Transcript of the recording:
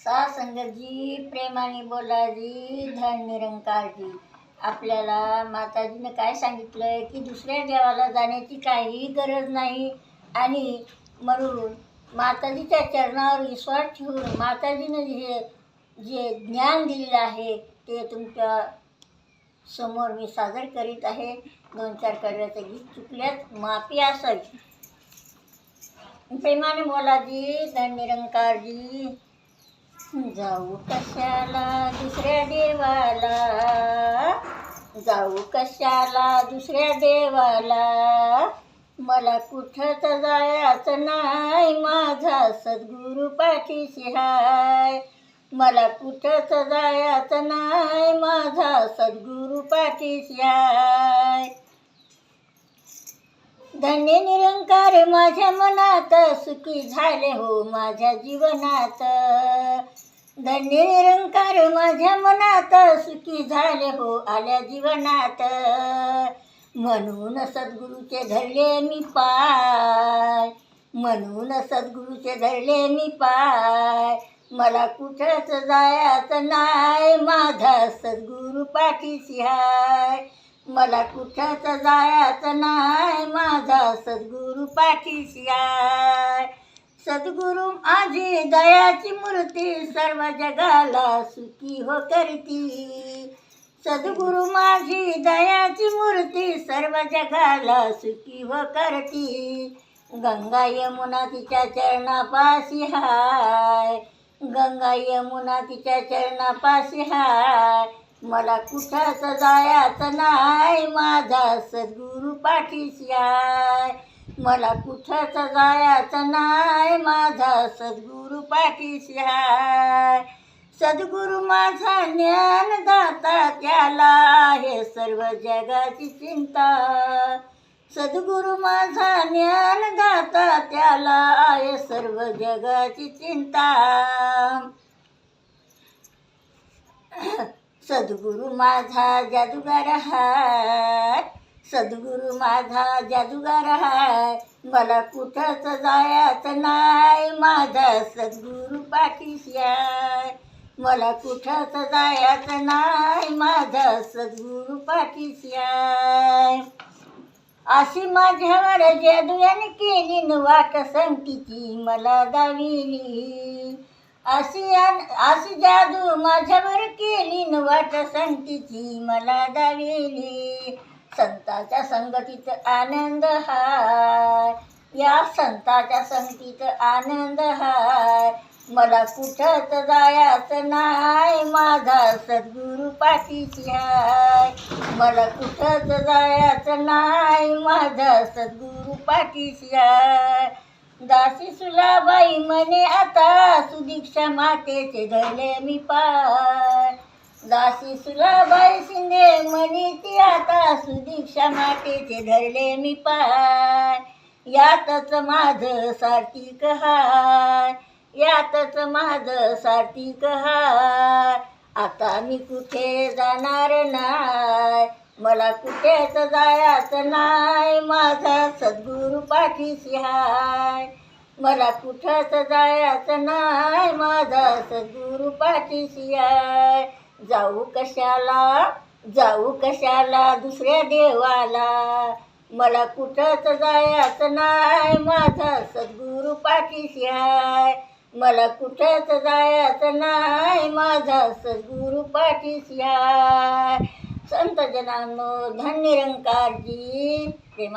सा संगतजी प्रेमाने बोलाजी धन निरंकारजी आपल्याला माताजीने काय सांगितलंय की दुसऱ्या देवाला जाण्याची काही गरज नाही. आणि म्हणून माताजीच्या चरणावर विश्वास ठेवून माताजीने जे जे ज्ञान दिलेलं आहे ते तुमच्यासमोर मी सादर करीत आहे. दोन चार कडव्याचं गीत चुकल्यात माफी असावी. प्रेमाने बोलाजी धन निरंकारजी जाऊ कशाला दुसऱ्या देवाला? जाऊ कशाला दुसऱ्या देवाला? मला कुठंच जायचं नाही माझा सद्गुरू पाठीशी हाय. मला कुठंच जायचं नाही माझा सद्गुरू पाठीशी हाय. धन्य निरंकार माझ्या मनात सुखी झाले हो माझ्या जीवनात. धन्य निरंकार माझ्या मनात सुखी झाले हो आल्या जीवनात. म्हणून सद्गुरूचे धरले मी पाय म्हणून सद्गुरूचे धरले मी पाय मला कुठंच जायचं नाही माझा सद्गुरू पाठीशी हाय. मला कुठंच जायचं नाही माझा सद्गुरू पाठीशी हाय. सद्गुरू माझी दयाची मूर्ती सर्व जगाला सुखी हो करती. सद्गुरू माझी दयाची मूर्ती सर्व जगाला सुखी हो करती. गंगा यमुना तिच्या चरणापाशी हाय. गंगा यमुना तिच्या चरणापाशी हाय. मला कुठंच जायचं नाही माझा सद्गुरू पाठीशी आहे मला कुठंच जायचं नाही. माझा सद्गुरू पाठीशी आहे. सद्गुरू माझा ज्ञान दाता त्याला आहे. सर्व जगाची चिंता. सद्गुरू माझा ज्ञान दाता त्याला आहे. सर्व जगाची चिंता. सद्गुरू माझा जादूगार हाय सद्गुरू माझा जादूगार हाय. मला कुठंच जायचं नाही. माझा सद्गुरू पाठीशी आहे मला कुठंच जायचं नाही. माझा सद्गुरू पाठीशी आहे अशी माझ्यावर जादूयाने केली. न वाट संगतीची मला दाविली. अशी अशी जादू माझ्यावर केली. न वाट संगतीची मला दाविली. संताच्या संगतीत आनंद हाय. या संताच्या संगतीत आनंद हाय. मला कुठंच जायचं नाही माझा सद्गुरू पाठीशी हाय. मला कुठंच जायचं नाही माझा सद्गुरू पाठीशी हाय. दासी सुलाबाई म्हणे आता सुदीक्षा मातेचे धरले मी पाय. दासी सुलाबाई शिंदे म्हणे ती आता सुदीक्षा मातेचे धरले मी पाय यातच माझं सार्थिक हाय यातच माझं सार्थिक हाय आता मी कुठे जाणार नाही मला कुठेच जायचं नाही माझा सद्गुरू पाठीशी हाय. मला कुठंच जायचं नाही माझा सद्गुरू पाठीशी आहे जाऊ कशाला जाऊ कशाला दुसऱ्या देवाला? मला कुठंच जायचं नाही माझा सद्गुरू पाठीशी आहे. मला कुठंच जायचं नाही माझा सद्गुरू पाठीशी आहे. संत जनानो धन निरंकारजी प्रेमा